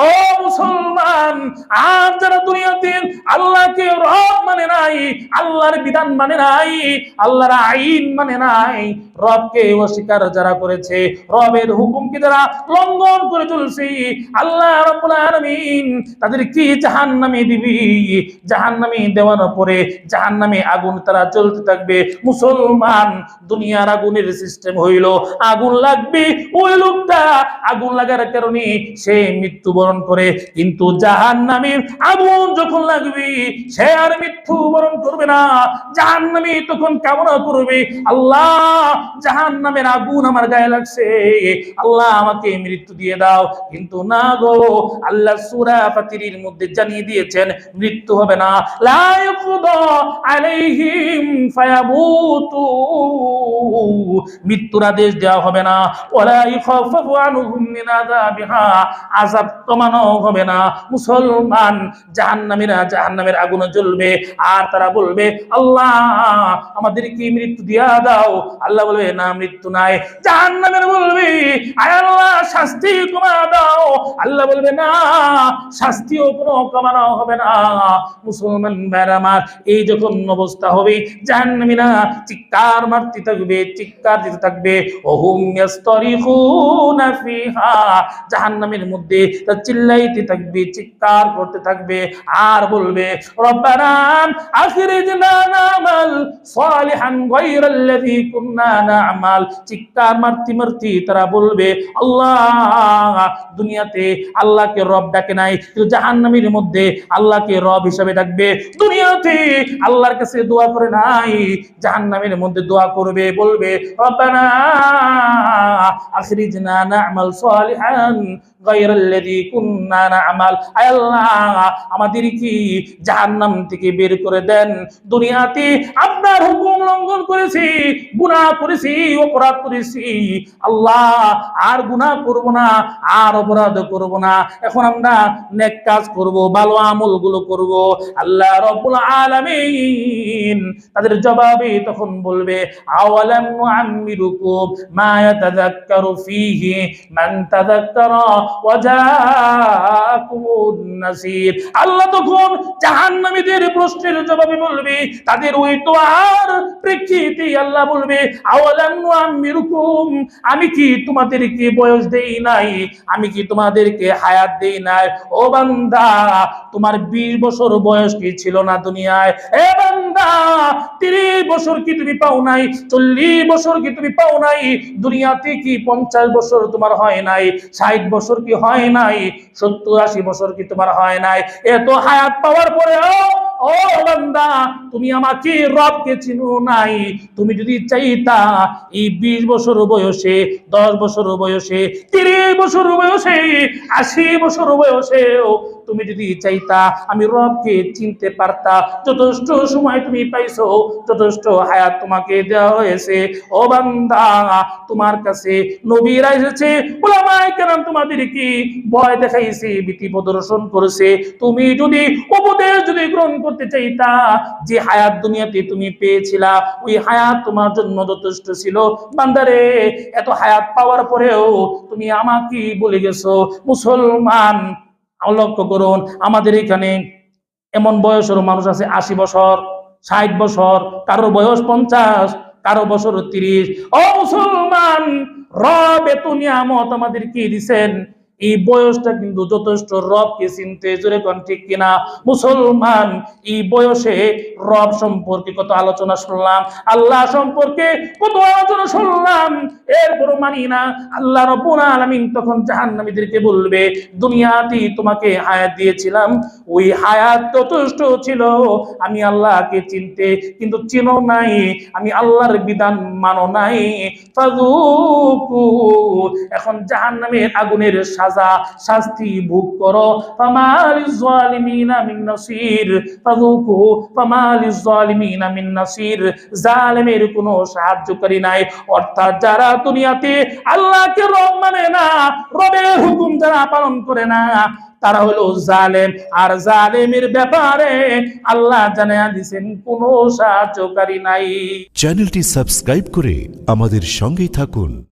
ও মুসলমান আর যারা দুনিয়াতে আল্লাহকে রব মানে নাই, আল্লাহর বিধান মানে নাই, আল্লাহর আইন মানে নাই রবকে অস্বীকার যারা করেছে, রবের হুকুমকে যারা লঙ্ঘন করে চলছে, আল্লাহ তাদের কি জাহান্নামে দিবি। জাহান্নামে দেওয়ার পরে জাহান্নামে আগুন তারা জ্বলতে থাকবে। মুসলমান দুনিয়ার আগুনের সিস্টেম হইল, আগুন লাগবে, ওই লোকটা আগুন লাগার কারণে সে মৃত্যুবরণ করে। কিন্তু জাহান্নামের আগুন যখন লাগবে, সে আর মৃত্যুবরণ করবে না। জাহান্নামে তখন কামনা করবে, আল্লাহ জাহান্নামের আগুন আমার গায়ে লাগছে। আল্লাহ আমাকে মৃত্যু দিয়ে দাও। কিন্তু না গো, আল্লাহ সূরা ফাতিরের মধ্যে জানিয়ে দিয়েছেন, মৃত্যু হবে না। আলাইহিম ফায়ামুতু মৃত্যুর আদেশ দেওয়া হবে না। ওয়ালা ইখাফাফু আনহুম মিন আযাবিহা। আযাব কমানো হবে না। মুসলমান জাহান্নামীরা জাহান্নামের আগুনে জ্বলবে। আর তারা বলবে, আল্লাহ, আমাদেরকে মৃত্যু দিয়া দাও। আল্লাহ বলবে না, মৃত্যু নাই। জাহান্নামের বলবে, আয় আল্লাহ, শাস্তি কমা দাও। আল্লাহ বলবে, না, শাস্তিও কোনো কমানো হবে না। মুসলমান আমার, এই যখন অবস্থা হবে, জাহান্নামীরা চিৎকার মারতে থাকবে, চিৎকার দিতে থাকবে। ওহুম ইয়াস্তরিখুনা ফিহা। জাহান্নামের মধ্যে তা চিল্লাইতে থাকবে, চিৎকার করতে থাকবে আর বলবে, রব্বানা, আখরিজনা নামাল সালিহান গায়রাল্লাযী কুননা মারতে তারা বলবে, আল্লাহ, দুনিয়াতে আল্লাহকে রব ডাকে নাই, কিন্তু জাহান্নামের মধ্যে আল্লাহকে রব হিসাবে ডাকবে। দুনিয়াতে আল্লাহর কাছে দোয়া করে নাই, জাহান্নামের মধ্যে দোয়া করবে, বলবে, রব্বানা সালিহান আমাদের কি জাহান্নাম থেকে বের করে দেন। দুনিয়াতে আপনার হুকুম লঙ্ঘন করেছি, গুনাহ করেছি, অপরাধ করেছি, আল্লাহ আর গুনাহ করব না, আর অপরাধ করব না। এখন আমরা নেক কাজ করব, ভালো আমলগুলো করব। আল্লাহ রব্বুল আলামিন তাদের জবাবে তখন বলবে, আওয়ালাম মান তাযাক্কারা নাসীর আল্লাহ তখন জাহান্নামীদের প্রশ্নের জবাবে বলবে, তাদের ওই তো আর প্রেক্ষিতে আল্লাহ বলবে আমি কি তোমাদেরকে বয়স দেই নাই? আমি কি তোমাদেরকে হায়াত দেই নাই? ও বান্দা, তোমার 20 বছর বয়স কি ছিল না দুনিয়ায়? বান্দা 30 বছর কি তুমি পাও নাই 40 বছর কি তুমি পাও নাই, দুনিয়াতে কি 50 বছর তোমার হয় নাই 60 বছর কি হয় নাই 70 80 বছর কি তোমার হয় নাই, এত হায়াত পাওয়ার পরেও ও বান্দা, তুমি আমাকে রবকে চিনো নাই। তুমি যদি চাইতা, এই বিশ বছর বয়সে, দশ বছর বয়সে, তিরিশ বছর বয়সে, আশি বছর বয়সেও তুমি যদি চাইতা, আমি রবকে চিনতে পারতা। যথেষ্ট সময় তুমি পাইছো, যথেষ্ট হায়াত তোমাকে দেওয়া হয়েছে। ও বান্দা, তোমার কাছে নবীরা এসেছে, ওলামায়ে কেরাম তোমাদের কি ভয় দেখাইছে, ভীতি প্রদর্শন করেছে। তুমি যদি উপদেশ যদি গ্রহণ করতে চাইতা যে হায়াত দুনিয়াতে তুমি পেয়েছিলা, ওই হায়াত তোমার জন্য যথেষ্ট ছিল। বান্দারে, এত হায়াত পাওয়ার পরেও তুমি আমাকে বলে গেছো, মুসলমান লক্ষ্য করুন, আমাদের এখানে এমন বয়সের মানুষ আছে আশি বছর, ষাট বছর, কারও বয়স পঞ্চাশ, কারও বছর তিরিশ। ও মুসলমান, রব এত নিয়ামত আমাদের কি দিছেন। এই বয়সটা কিন্তু যথেষ্ট রবকে চিনতে জোরে কোন ঠিক কিনা? মুসলমান, এই বয়সে রব সম্পর্কে কত আলোচনা শুনলাম? আল্লাহ সম্পর্কে কত আলোচনা শুনলাম? এরপর মানি না। আল্লাহ রব্বুল আলামিন তখন জাহান্নামীদেরকে বলবে, দুনিয়াতেই তোমাকে হায়াত দিয়েছিলাম। ওই হায়াত যথেষ্ট ছিল। আমি আল্লাহকে চিনতে কিন্তু চিনো নাই। আমি আল্লাহর বিধান মানো নাই। এখন জাহান্নামের আগুনের সাজা শাস্তি ভোগ করো। ফামালিজ সাহায্যকারী নাই। অর্থাৎ যারা দুনিয়াতে আল্লাহকে রব মানে না, রবের হুকুম যারা পালন করে না, তারা হলো জালেম। আর জালেমের ব্যাপারে আল্লাহ জানায়া দিছেন, কোনো সাহায্যকারী নাই। চ্যানেলটি সাবস্ক্রাইব করে আমাদের সঙ্গেই থাকুন।